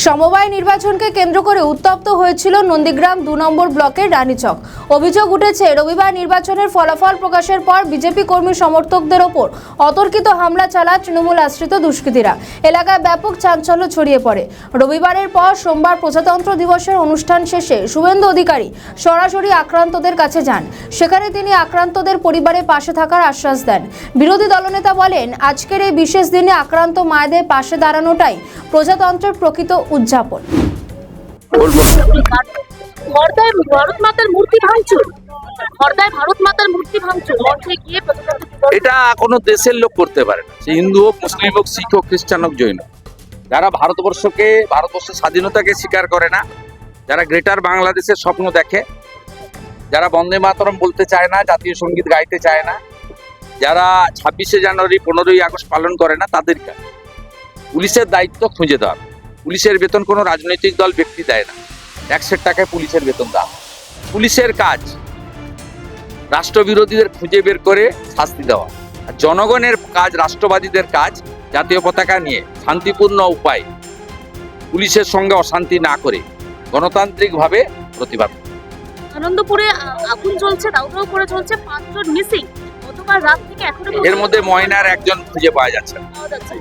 সমবায় নির্বাচনকে কেন্দ্র করে উত্তপ্ত হয়েছিল নন্দীগ্রাম দু নম্বর ব্লকের রানীচক। অভিযোগ উঠেছে, রবিবার নির্বাচনের ফলাফল প্রকাশের পর বিজেপি কর্মী সমর্থকদের ওপর অতর্কিত হামলা চালায় তৃণমূল আশ্রিত দুষ্কৃতীরা। এলাকায় ব্যাপক চাঞ্চল্য ছড়িয়ে পড়ে। রবিবারের পর সোমবার প্রজাতন্ত্র দিবসের অনুষ্ঠান শেষে শুভেন্দু অধিকারী সরাসরি আক্রান্তদের কাছে যান। সেখানে তিনি আক্রান্তদের পরিবারের পাশে থাকার আশ্বাস দেন। বিরোধী দলনেতা বলেন, আজকের এই বিশেষ দিনে আক্রান্ত মায়েদের পাশে দাঁড়ানোটাই প্রজাতন্ত্রের প্রকৃত উদযাপন। হরদায় ভারত মাতার মূর্তি ভাঙচুর? হরদায় ভারত মাতার মূর্তি ভাঙচুর। মঞ্চে গিয়ে এটা কোনো দেশের লোক করতে পারে না। সে হিন্দু হোক মুসলিম হোক শিখ হোক খ্রিস্টান হোক জৈন যারা ভারতবর্ষকে ভারতবর্ষের স্বাধীনতাকে স্বীকার করে না যারা গ্রেটার বাংলাদেশের স্বপ্ন দেখে যারা বন্দে মাতরম বলতে চায় না জাতীয় সংগীত গাইতে চায় না যারা ছাব্বিশে জানুয়ারি পনেরোই আগস্ট পালন করে না তাদেরকে পুলিশের দায়িত্ব খুঁজে দেওয়া পুলিশের বেতন কোনো রাজনৈতিক দল ব্যক্তি দেয় না। ট্যাক্সের টাকায় পুলিশের বেতন দেওয়া। পুলিশের কাজ, রাষ্ট্রবিরোধীদের খুঁজে বের করে শাস্তি দেওয়া। আর জনগণের কাজ, রাষ্ট্রবাদীদের কাজ জাতীয় পতাকা নিয়ে শান্তিপূর্ণ উপায় পুলিশের সঙ্গে অশান্তি না করে গণতান্ত্রিকভাবে প্রতিবাদ। আনন্দপুরে আগুন জ্বলছে দাউদাউ করে চলছে পাঁচজন মিসিং। এর মধ্যে ময়নার একজন খুঁজে পাওয়া যাচ্ছে না।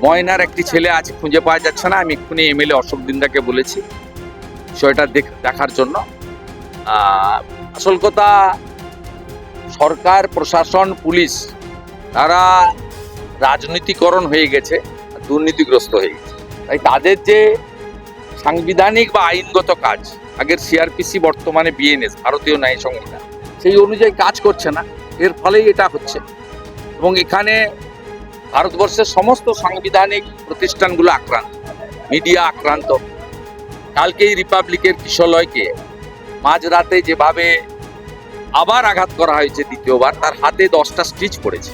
ময়নার একটি ছেলে আছে খুঁজে পাওয়া যাচ্ছে না। আমি এক্ষুনি এমএলএ অশোক দিনদাকে বলেছি বিষয়টা দেখ- দেখার জন্য। আসল কথা সরকার প্রশাসন পুলিশ তারা রাজনীতিকরণ হয়ে গেছে দুর্নীতিগ্রস্ত হয়ে গেছে। তাই তাদের যে সাংবিধানিক বা আইনগত কাজ আগের সিআরপিসি বর্তমানে বিএনএস ভারতীয় ন্যায় সংহিতা সেই অনুযায়ী কাজ করছে না। এর ফলেই এটা হচ্ছে। এবং এখানে ভারতবর্ষের সমস্ত সাংবিধানিক প্রতিষ্ঠানগুলো আক্রান্ত, মিডিয়া আক্রান্ত। কালকেই রিপাবলিকের কিশলয়কে মাঝরাতে যেভাবে আবার আঘাত করা হয়েছে দ্বিতীয়বার, তার হাতে দশটা স্টিচ পড়েছে।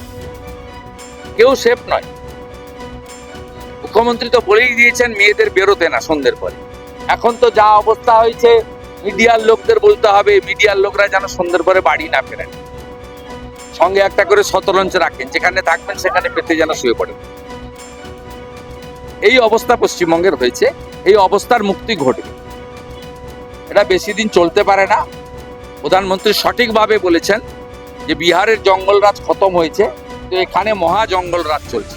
কেউ সেফ নয়। মুখ্যমন্ত্রী তো বলেই দিয়েছেন, মেয়েদের বেরোতে না সন্ধ্যের পরে। এখন তো যা অবস্থা হয়েছে, মিডিয়ার লোকদের বলতে হবে, মিডিয়ার লোকরা যেন সন্ধ্যের পরে বাড়ি না ফেরেন। সঙ্গে একটা করে শতরঞ্চ রাখেন, যেখানে থাকবেন সেখানে পেতে যেন শুয়ে পড়েন এই অবস্থা পশ্চিমবঙ্গের হয়েছে, এই অবস্থার মুক্তি ঘটবে। এটা বেশি দিন চলতে পারে না। প্রধানমন্ত্রী সঠিকভাবে বলেছেন যে বিহারের জঙ্গলরাজ খতম হয়েছে, তো এখানে মহা জঙ্গলরাজ চলছে।